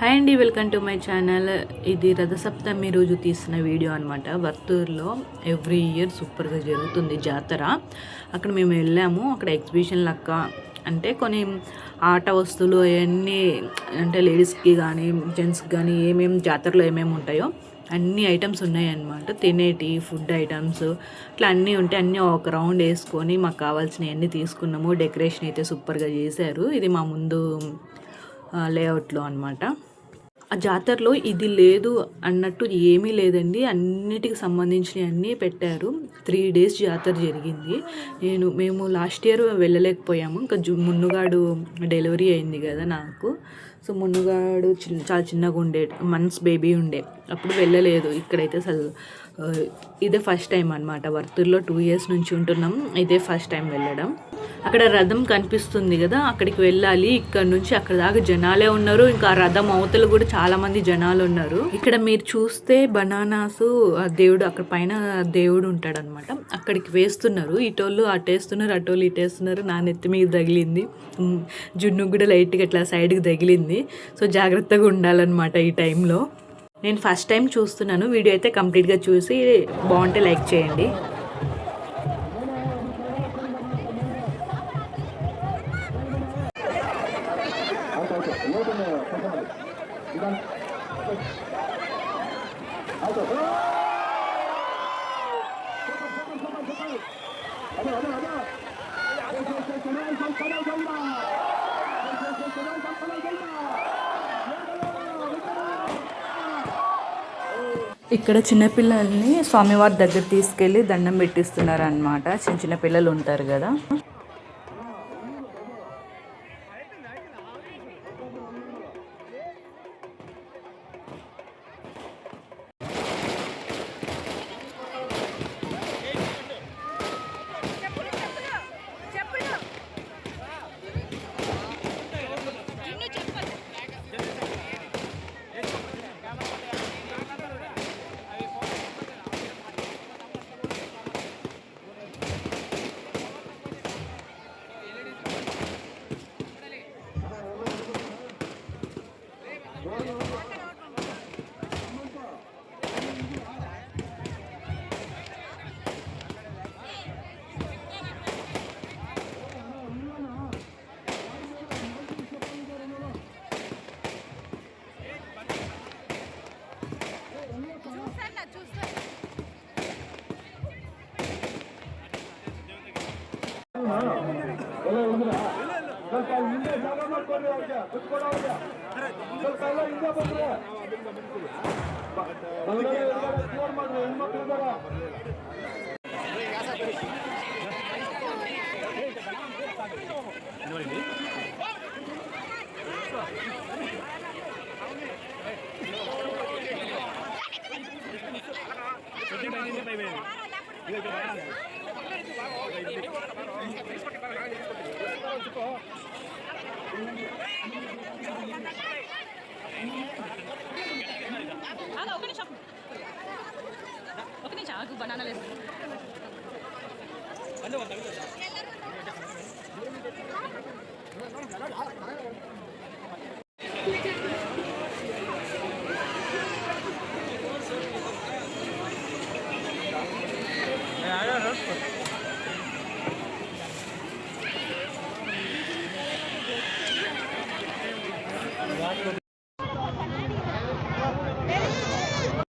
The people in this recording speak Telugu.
హాయ్ అండి వెల్కమ్ టు మై ఛానల్. ఇది రథసప్తమి రోజు తీసిన వీడియో అనమాట వర్తూరులో ఎవ్రీ ఇయర్ సూపర్గా జరుగుతుంది జాతర. అక్కడ మేము వెళ్ళాము. అక్కడ ఎగ్జిబిషన్ లెక్క అంటే కొన్ని ఆట వస్తువులు అవన్నీ అంటే లేడీస్కి కానీ జెంట్స్కి కానీ ఏమేమి జాతరలో ఏమేమి ఉంటాయో అన్ని ఐటమ్స్ ఉన్నాయన్నమాట. తినేటి ఫుడ్ ఐటమ్స్ ఇట్లా అన్నీ ఉంటాయి అన్నీ ఒక రౌండ్ వేసుకొని మాకు కావాల్సినవి అన్నీ తీసుకున్నాము. డెకరేషన్ అయితే సూపర్గా చేశారు. ఇది మా ముందు లేఅవుట్లో అనమాట ఆ జాతరలో ఇది లేదు అన్నట్టు ఏమీ లేదండి. అన్నిటికి సంబంధించినవి అన్నీ పెట్టారు. త్రీ డేస్ జాతర జరిగింది. నేను మేము లాస్ట్ ఇయర్ వెళ్ళలేకపోయాము. ఇంకా జు మున్నుగాడు డెలివరీ అయింది కదా నాకు. సో మున్నుగాడు చిన్న చాలా చిన్నగా ఉండే మంత్స్ బేబీ ఉండే. అప్పుడు వెళ్ళలేదు. ఇక్కడైతే అసలు ఇదే ఫస్ట్ టైం అనమాట వర్తూర్లో టూ ఇయర్స్ నుంచి ఉంటున్నాం. ఇదే ఫస్ట్ టైం వెళ్ళడం. అక్కడ రథం కనిపిస్తుంది కదా అక్కడికి వెళ్ళాలి. ఇక్కడ నుంచి అక్కడ దాకా జనాలే ఉన్నారు. ఇంకా ఆ రథం అవతల కూడా చాలా మంది జనాలు ఉన్నారు. ఇక్కడ మీరు చూస్తే బనానాస్ ఆ దేవుడు అక్కడ పైన దేవుడు ఉంటాడు అనమాట అక్కడికి వేస్తున్నారు. ఇటోళ్ళు అటేస్తున్నారు అటోళ్ళు ఇటేస్తున్నారు నా నెత్తి మీద తగిలింది. జున్ను కూడా లైట్గా ఇట్లా సైడ్కి తగిలింది. సో జాగ్రత్తగా ఉండాలన్నమాట ఈ టైంలో. నేను ఫస్ట్ టైం చూస్తున్నాను. వీడియో అయితే కంప్లీట్గా చూసి బాగుంటే లైక్ చేయండి. ఇక్కడ చిన్నపిల్లల్ని స్వామివారి దగ్గర తీసుకెళ్ళి దండం పెట్టిస్తున్నారు అనమాట చిన్న చిన్న పిల్లలు ఉంటారు కదా ಸ್ವಲ್ಪ ಹಿಂದೆ ಜಾಗ ಮಾಡ್ಕೊಡ್ರಿ ಅವ್ರಿಗೆ ಕುತ್ಕೊಳ್ಳೋ ಅವ್ರಿಗೆ ಸ್ವಲ್ಪ ಎಲ್ಲ ಹಿಂದೆ ಬಂದ್ರೆ ಎಕ್ಸ್ಪ್ಲೋರ್ ಮಾಡ್ರಿ ಹೆಣ್ಮಕ್ಳು ಇದಾರ ಈಗ Ana, open it up. Open it up. Banana less. Hello, hello. Yeah, I don't know.